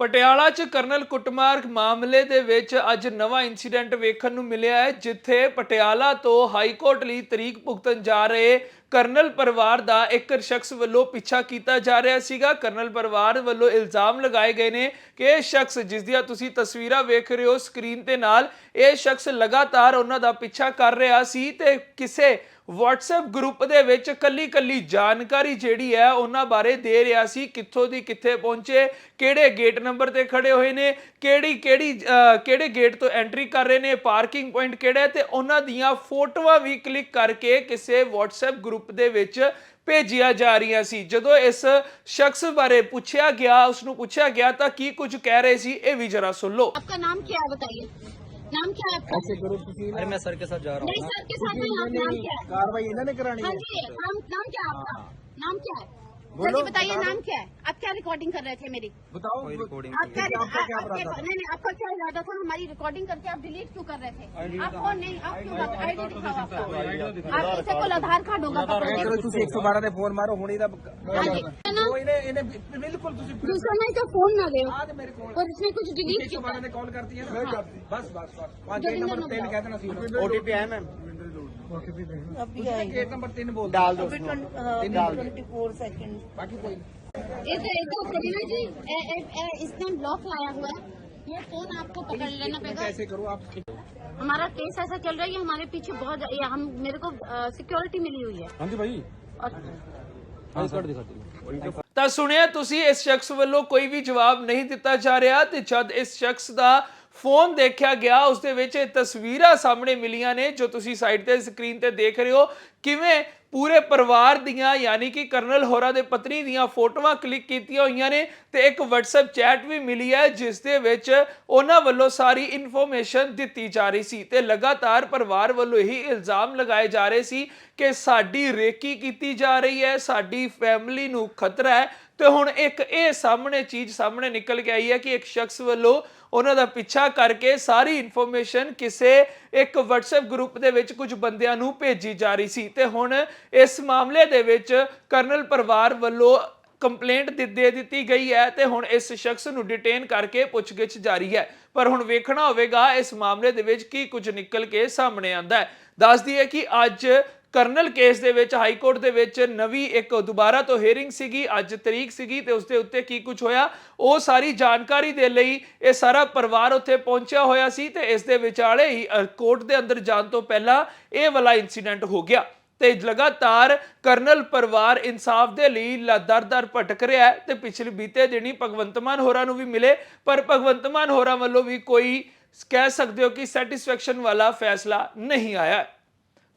ਪਟਿਆਲਾ 'ਚ ਕਰਨਲ ਕੁੱਟਮਾਰ ਮਾਮਲੇ ਦੇ ਵਿੱਚ ਅੱਜ ਨਵਾਂ ਇਨਸੀਡੈਂਟ ਵੇਖਣ ਨੂੰ ਮਿਲਿਆ ਹੈ, ਜਿੱਥੇ ਪਟਿਆਲਾ ਤੋਂ ਹਾਈ ਕੋਰਟ ਲਈ ਤਰੀਕ ਭੁਗਤਣ ਜਾ ਰਹੇ ਕਰਨਲ ਪਰਿਵਾਰ ਦਾ ਇੱਕ ਸ਼ਖਸ ਵੱਲੋਂ ਪਿੱਛਾ ਕੀਤਾ ਜਾ ਰਿਹਾ ਸੀਗਾ। ਕਰਨਲ ਪਰਿਵਾਰ ਵੱਲੋਂ ਇਲਜ਼ਾਮ ਲਗਾਏ ਗਏ ਨੇ ਕਿ ਇਹ ਸ਼ਖਸ, ਜਿਸ ਦੀਆਂ ਤੁਸੀਂ ਤਸਵੀਰਾਂ ਵੇਖ ਰਹੇ ਹੋ ਸਕਰੀਨ ਤੇ ਨਾਲ, ਇਹ ਸ਼ਖਸ ਲਗਾਤਾਰ ਉਹਨਾਂ ਦਾ ਪਿੱਛਾ ਕਰ ਰਿਹਾ ਸੀ ਤੇ ਕਿਸੇ WhatsApp ਗਰੁੱਪ ਦੇ ਵਿੱਚ ਕੱਲੀ-ਕੱਲੀ ਜਾਣਕਾਰੀ ਜਿਹੜੀ ਹੈ, ਉਹਨਾਂ ਬਾਰੇ ਦੇ ਰਿਹਾ ਸੀ, ਕਿੱਥੋਂ ਦੀ ਕਿੱਥੇ ਪਹੁੰਚੇ, ਕਿਹੜੇ ਗੇਟ ਨੰਬਰ ਤੇ ਖੜੇ ਹੋਏ ਨੇ, ਕਿਹੜੀ ਕਿਹੜੀ ਕਿਹੜੇ ਗੇਟ ਤੋਂ ਐਂਟਰੀ ਕਰ ਰਹੇ ਨੇ ਪਾਰਕਿੰਗ ਪੁਆਇੰਟ ਕਿਹੜਾ ਹੈ, ਤੇ ਉਹਨਾਂ ਦੀਆਂ ਫੋਟੋਆਂ ਵੀ ਕਲਿੱਕ ਕਰਕੇ ਕਿਸੇ WhatsApp ਗਰੁੱਪ ਦੇ ਵਿੱਚ ਭੇਜੀਆਂ ਜਾ ਰਹੀਆਂ ਸੀ। ਜਦੋਂ ਇਸ ਸ਼ਖਸ ਬਾਰੇ ਪੁੱਛਿਆ ਗਿਆ ਉਸ ਨੂੰ ਪੁੱਛਿਆ ਗਿਆ ਤਾਂ ਕੀ ਕੁਝ ਕਹਿ ਰਹੇ ਸੀ, ਇਹ ਵੀ ਜਰਾ ਸੁਣ ਲਓ। ਆਪਕਾ ਨਾਮ ਕੀ ਹੈ ਬਤਾਈਏ नाम क्या है आपका अरे मैं सर के साथ जा रहा नहीं हूँ सर के साथ नहीं आप नाम क्या है कार्रवाई इन्होंने ने करानी हाँ है जी नाम नाम क्या है आपका नाम क्या है बोलो, जल्दी बताइए बता नाम क्या है आप क्या रिकॉर्डिंग कर रहे थे मेरी बताओ कोई रिकॉर्डिंग आप क्या आपका क्या आपके- इरादा था? नहीं नहीं आपका क्या इरादा था हमारी रिकॉर्डिंग करके आप डिलीट क्यों कर रहे थे आप कौन नहीं आप क्यों आईडी दिखाओ आपका आप किसी को आधार कार्ड होगा पता ਮੈਂ नहीं ਚਲੋ ਤੁਸੀਂ 112 ਤੇ ਫੋਨ ਮਾਰੋ ਹੁਣੇ ਦਾ हाँ जी है ना ਉਹ ਇਹਨੇ ਇਹਨੇ ਬਿਲਕੁਲ ਤੁਸੀਂ दूसरा नहीं तो फोन ना दे ਆ ਤੇ ਮੇਰੇ ਕੋਲ और इसने कुछ डिलीट किया 112 ਤੇ ਕਾਲ ਕਰਤੀ ਹੈ ਨਾ ਬਸ ਬਸ ਬਸ ਪੰਜ जोगिंदर ਨੰਬਰ 3 नंबर। ਕਹਿ ਦੇਣਾ ਸੀ ओटीपी है मैम ਤੁਸੀਂ ਗੇਟ ਨੰਬਰ 3 ਬੋਲ डाल दो डाल ਬਾਕੀ ਕੋਈ इधर इधर करीना जी ए, ए, ए, इसने ब्लॉक लाया हुआ है ये फोन आपको पकड़ लेना पड़ेगा ऐसे करो आप हमारा केस ऐसा चल रहा है कि हमारे पीछे बहुत ये हम मेरे को सिक्योरिटी मिली हुई है हाँ जी भाई और हाँ कार्ड दिखाते ਤਾਂ ਸੁਣਿਆ ਤੁਸੀਂ ਇਸ ਸ਼ਖਸ ਵੱਲੋਂ ਕੋਈ ਵੀ ਜਵਾਬ ਨਹੀਂ ਦਿੱਤਾ ਜਾ ਰਿਹਾ ਤੇ ਜਦ ਇਸ ਸ਼ਖਸ ਦਾ ਫੋਨ ਦੇਖਿਆ ਗਿਆ, ਉਸ ਦੇ ਵਿੱਚ ਇਹ ਤਸਵੀਰਾਂ ਸਾਹਮਣੇ ਮਿਲੀਆਂ ਨੇ, ਜੋ ਤੁਸੀਂ ਸਾਈਡ ਤੇ ਸਕਰੀਨ ਤੇ ਦੇਖ ਰਹੇ ਹੋ। ਕਿਵੇਂ ਪੂਰੇ ਪਰਿਵਾਰ ਦੀਆਂ, ਯਾਨੀ ਕਿ ਕਰਨਲ ਹੋਰਾ ਦੇ ਪਤਨੀ ਦੀਆਂ ਫੋਟੋਆਂ ਕਲਿੱਕ ਕੀਤੀਆਂ ਹੋਈਆਂ ਨੇ ਤੇ ਇੱਕ WhatsApp ਚੈਟ ਵੀ ਮਿਲੀ ਹੈ, ਜਿਸ ਦੇ ਵਿੱਚ ਉਹਨਾਂ ਵੱਲੋਂ ਸਾਰੀ ਇਨਫੋਰਮੇਸ਼ਨ ਦਿੱਤੀ ਜਾ ਰਹੀ ਸੀ ਤੇ ਲਗਾਤਾਰ ਪਰਿਵਾਰ ਵੱਲੋਂ ਇਹੀ ਇਲਜ਼ਾਮ ਲਗਾਏ ਜਾ ਰਹੇ ਸੀ ਕਿ ਸਾਡੀ ਰੇਕੀ ਕੀਤੀ ਜਾ ਰਹੀ ਹੈ, ਸਾਡੀ ਫੈਮਿਲੀ ਨੂੰ ਖਤਰਾ ਹੈ ਤੇ ਹੁਣ ਇੱਕ ਇਹ ਸਾਹਮਣੇ ਚੀਜ਼ ਸਾਹਮਣੇ ਨਿਕਲ ਕੇ ਆਈ ਹੈ ਕਿ ਇੱਕ ਸ਼ਖਸ ਵੱਲੋਂ ਉਹਨਾਂ ਦਾ ਪਿੱਛਾ ਕਰਕੇ ਸਾਰੀ ਇਨਫੋਰਮੇਸ਼ਨ ਕਿਸੇ ਇੱਕ WhatsApp ਗਰੁੱਪ ਦੇ ਵਿੱਚ ਕੁਝ ਬੰਦਿਆਂ ਨੂੰ ਭੇਜੀ ਜਾ ਰਹੀ ਸੀ। ਤੇ ਹੁਣ ਇਸ ਮਾਮਲੇ ਦੇ ਵਿੱਚ ਕਰਨਲ ਪਰਿਵਾਰ ਵੱਲੋਂ ਕੰਪਲੇਂਟ ਦੇ ਦੇ ਦਿੱਤੀ ਗਈ ਹੈ ਤੇ ਹੁਣ ਇਸ ਸ਼ਖਸ ਨੂੰ ਡਿਟੇਨ ਕਰਕੇ ਪੁੱਛਗਿੱਛ ਜਾਰੀ ਹੈ। ਪਰ ਹੁਣ ਵੇਖਣਾ ਹੋਵੇਗਾ ਇਸ ਮਾਮਲੇ ਦੇ ਵਿੱਚ ਕੀ ਕੁਝ ਨਿਕਲ ਕੇ ਸਾਹਮਣੇ ਆਂਦਾ ਹੈ। ਦੱਸਦੀ ਹੈ ਕਿ ਅੱਜ ਕਰਨਲ ਕੇਸ ਦੇ ਵਿੱਚ, ਹਾਈ ਕੋਰਟ ਦੇ ਵਿੱਚ ਨਵੀਂ ਇੱਕ ਦੁਬਾਰਾ ਤੋਂ ਹੀਅਰਿੰਗ ਸੀਗੀ, ਅੱਜ ਤਰੀਕ ਸੀਗੀ ਤੇ ਉਸ ਦੇ ਉੱਤੇ ਕੀ ਕੁਝ ਹੋਇਆ? ਉਹ ਸਾਰੀ ਜਾਣਕਾਰੀ ਦੇ ਲਈ ਇਹ ਸਾਰਾ ਪਰਿਵਾਰ ਉੱਥੇ ਪਹੁੰਚਿਆ ਹੋਇਆ ਸੀ ਤੇ ਇਸ ਦੇ ਵਿਚਾਲੇ ਹੀ ਕੋਰਟ ਦੇ ਅੰਦਰ ਜਾਣ ਤੋਂ ਪਹਿਲਾਂ ਇਹ ਵਾਲਾ ਇਨਸੀਡੈਂਟ ਹੋ ਗਿਆ। ਤੇ ਲਗਾਤਾਰ ਕਰਨਲ ਪਰਿਵਾਰ ਇਨਸਾਫ ਦੇ ਲਈ ਦਰ-ਦਰ ਭਟਕ ਰਿਹਾ ਹੈ ਤੇ ਪਿਛਲੇ ਬੀਤੇ ਦਿਨੀ ਭਗਵੰਤ ਮਾਨ ਹੋਰਾਂ ਨੂੰ ਵੀ ਮਿਲੇ, ਪਰ ਭਗਵੰਤ ਮਾਨ ਹੋਰਾਂ ਵੱਲੋਂ ਵੀ ਕੋਈ ਕਹਿ ਸਕਦੇ ਹੋ ਕਿ ਸੈਟੀਸਫੈਕਸ਼ਨ ਵਾਲਾ ਫੈਸਲਾ ਨਹੀਂ ਆਇਆ